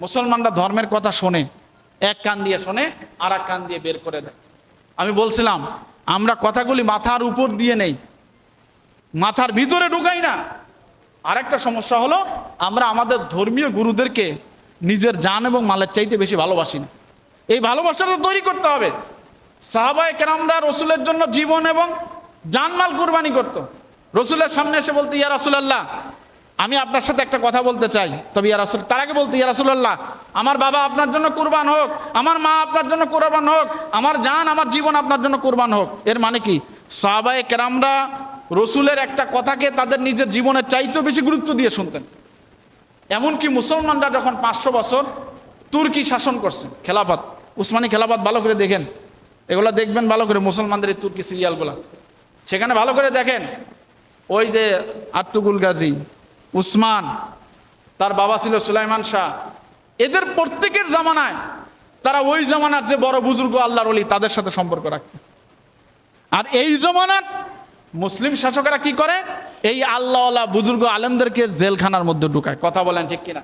মুসলমানরা ধর্মের কথা শোনে, এক কান দিয়ে শোনে আর এক কান দিয়ে বের করে দেয়। আমি বলছিলাম, আমরা কথাগুলি মাথার উপর দিয়ে নেই, মাথার ভিতরে ঢুকাই না। আরেকটা সমস্যা হলো, আমরা আমাদের ধর্মীয় গুরুদেরকে নিজের জান এবং মালের চাইতে বেশি ভালোবাসি না। এই ভালোবাসাটা তৈরি করতে হবে। সাহাবায় কেরামরা রসুলের জন্য জীবন এবং জানমাল কুরবানি করত। রসুলের সামনে এসে বলতে, ইয়া রাসুলাল্লাহ আমি আপনার সাথে একটা কথা বলতে চাই। তবে ইয়া রাসুল তার আগে বলতে, ইয়া রাসুলাল্লাহ, আমার বাবা আপনার জন্য কুরবান হোক, আমার মা আপনার জন্য কুরবান হোক, আমার জান, আমার জীবন আপনার জন্য কুরবান হোক। এর মানে কি? সাহাবায় কেরামরা রসুলের একটা কথাকে তাদের নিজের জীবনের চাইতেও বেশি গুরুত্ব দিয়ে শুনতেন। এমনকি মুসলমানরা যখন পাঁচশো বছর তুর্কি শাসন করছে, খেলাফত, উসমানী খেলাফত ভালো করে দেখেন। এগুলো দেখবেন ভালো করে মুসলমানদের এই তুর্কি সিরিয়ালগুলো। সেখানে ভালো করে দেখেন, ওই যে আত্মগুল গাজী উসমান, তার বাবা ছিল সুলাইমান শাহ। এদের প্রত্যেকের জামানায় তারা ওই জামানার যে বড় বুজুর্গ আল্লাহর অলি তাদের সাথে সম্পর্ক রাখত। আর এই জমানার মুসলিম শাসকেরা কি করে? এই আল্লাহ বুজুর্গ আলেমদেরকে জেলখানার মধ্যে ঢুকায়। কথা বলেন ঠিক কিনা?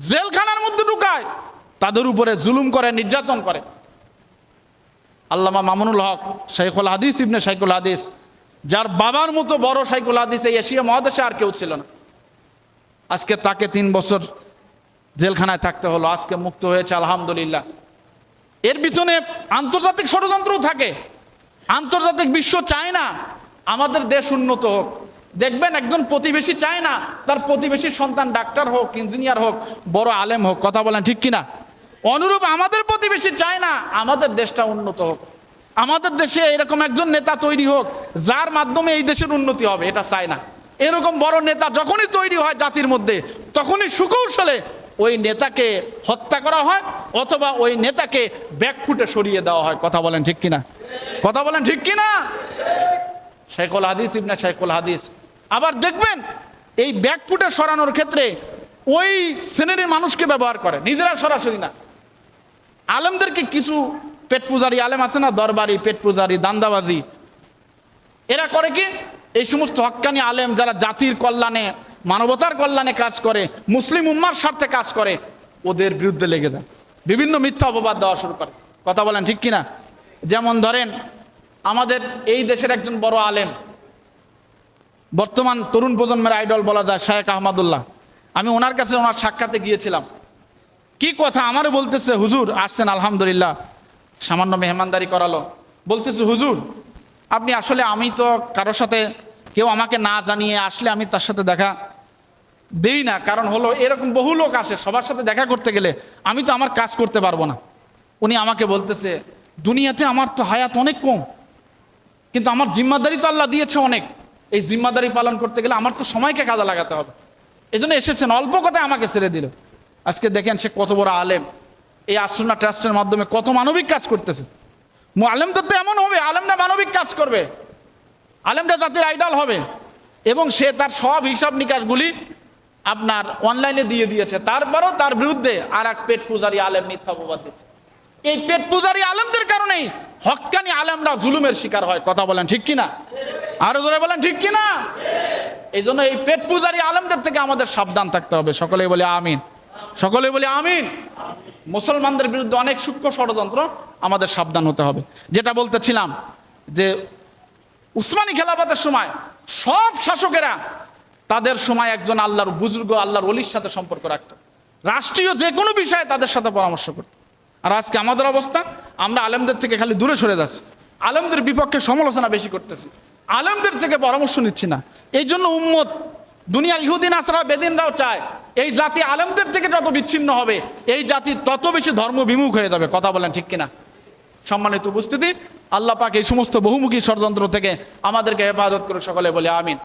জেলখানার মধ্যে ঢুকায়, তাদের উপরে জুলুম করে, নির্যাতন করে। আল্লামা মামুনুল হক, শাইখুল হাদিস ইবনে শাইখুল হাদিস যার বাবার মতো বড় শাইখুল হাদিস এই এশিয়া মহাদেশে আর কেউ ছিল না। আজকে তাকে তিন বছর জেলখানায় থাকতে হলো, আজকে মুক্ত হয়েছে, আলহামদুলিল্লাহ। এর পিছনে আন্তর্জাতিক ষড়যন্ত্রও থাকে। আন্তর্জাতিক বিশ্ব চায় না, আমাদের দেশ উন্নত হোক। দেখবেন একজন প্রতিবেশী চায় না, তার প্রতিবেশীর সন্তান ডাক্তার হোক, ইঞ্জিনিয়ার হোক, বড় আলেম হোক, কথা বলেন ঠিক কিনা? অনুরূপ আমাদের প্রতিবেশী চায় না, আমাদের দেশটা উন্নত হোক। আমাদের দেশে এরকম একজন নেতা তৈরি হোক, যার মাধ্যমে এই দেশের উন্নতি হবে, এটা চাই না। এরকম বড় নেতা যখনই তৈরি হয় জাতির মধ্যে, তখনই সুকৌশলে ওই নেতাকে হত্যা করা হয় অথবা ওই নেতাকে ব্যাকফুটে সরিয়ে দেওয়া হয়। কথা বলেন ঠিক কিনা? কথা বলেন ঠিক কিনা? শেখুল হাদিস ইবনে শেখুল হাদিস। আবার দেখবেন, এই ব্যাকফুটে সরানোর ক্ষেত্রে ওই শ্রেণির মানুষকে ব্যবহার করে, নিজেরা সরাসরি না। আলমদেরকে কিছু পেট পূজারি আলেম আছে না? দরবারি, পেট পূজারি, দান্দাবাজি। এরা করে কি? এই সমস্ত হক্কানি আলেম যারা জাতির কল্যাণে, মানবতার কল্যাণে কাজ করে, মুসলিম উম্মার স্বার্থে কাজ করে, ওদের বিরুদ্ধে লেগে যায়। বিভিন্ন মিথ্যা অপবাদ দেওয়া শুরু করে। কথা বলেন ঠিক কিনা? যেমন ধরেন, আমাদের এই দেশের একজন বড় আলেম, বর্তমান তরুণ প্রজন্মের আইডল বলা যায় শায়েক আহমদুল্লাহ। আমি ওনার কাছে ওনার সাক্ষাতে গিয়েছিলাম। কি কথা? আমারও বলতেছে, হুজুর, আসছেন, আলহামদুলিল্লাহ। সামান্য মেহমানদারি করালো। বলতেছে, হুজুর, আপনি আসলে আমি তো কারোর সাথে কেউ আমাকে না জানিয়ে আসলে আমি তার সাথে দেখা দেই না। কারণ হলো এরকম বহু লোক আসে সবার সাথে দেখা করতে গেলে আমি তো আমার কাজ করতে পারব না। উনি আমাকে বলতেছে, দুনিয়াতে আমার তো হায়াত অনেক কম, কিন্তু আমার জিম্মাদারি তো আল্লাহ দিয়েছে অনেক। এই জিম্মাদারি পালন করতে গেলে আমার তো সময়কে কাজে লাগাতে হবে। এই জন্য এসেছেন, অল্প কথায় আমাকে ছেড়ে দিল। আজকে দেখেন সে কত বড় আলেম। এই আশ্রনা ট্রাস্টের মাধ্যমে কত মানবিক কাজ করতেছে। আলেমদের তো এমন হবে, আলেমরা মানবিক কাজ করবে। আলেমরা জাতির আইডল হবে। এবং সে তার সব হিসাব নিকাশগুলি আপনার অনলাইনে দিয়ে দিয়েছে। তারপরও তার বিরুদ্ধে আর এক পেট পূজারি আলেম মিথ্যা অপবাদ দিচ্ছে। এই পেট পূজারি আলেমদের কারণেই হক্কানি আলেমরা জুলুমের শিকার হয়। কথা বলেন ঠিক কিনা? আরও জোরে বলেন ঠিক কিনা? এই জন্য এই পেট পূজারি আলেমদের থেকে আমাদের সাবধান থাকতে হবে। সকলেই বলে আমিন। সকলেই বলে আমিন। মুসলমানদের বিরুদ্ধে অনেক সূক্ষ্ম ষড়যন্ত্র আমাদের সাবধান হতে হবে। যেটা বলতেছিলাম যে উসমানী খেলাফতের সময় সব শাসকেরা তাদের সময় একজন আল্লাহর বুজুর্গ, আল্লাহর অলির সাথে সম্পর্ক রাখত। রাষ্ট্রীয় যে কোনো বিষয়ে তাদের সাথে পরামর্শ করত। আর আজকে আমাদের অবস্থা, আমরা আলেমদের থেকে খালি দূরে সরে যাচ্ছি। আলেমদের বিপক্ষে সমালোচনা বেশি করতেছি। আলেমদের থেকে পরামর্শ নিচ্ছি না। এই জন্য উম্মত দুনিয়ার ইহুদিন আসরা বেদিনরাও চায়, এই জাতি আলেমদের থেকে যত বিচ্ছিন্ন হবে, এই জাতি তত বেশি ধর্ম বিমুখ হয়ে যাবে, কথা বলেন ঠিক কিনা? সম্মানিত উপস্থিতি, আল্লাহ পাক এই সমস্ত বহুমুখী ষড়যন্ত্র থেকে আমাদেরকে হেফাজত করে সকলে বলে আমিন।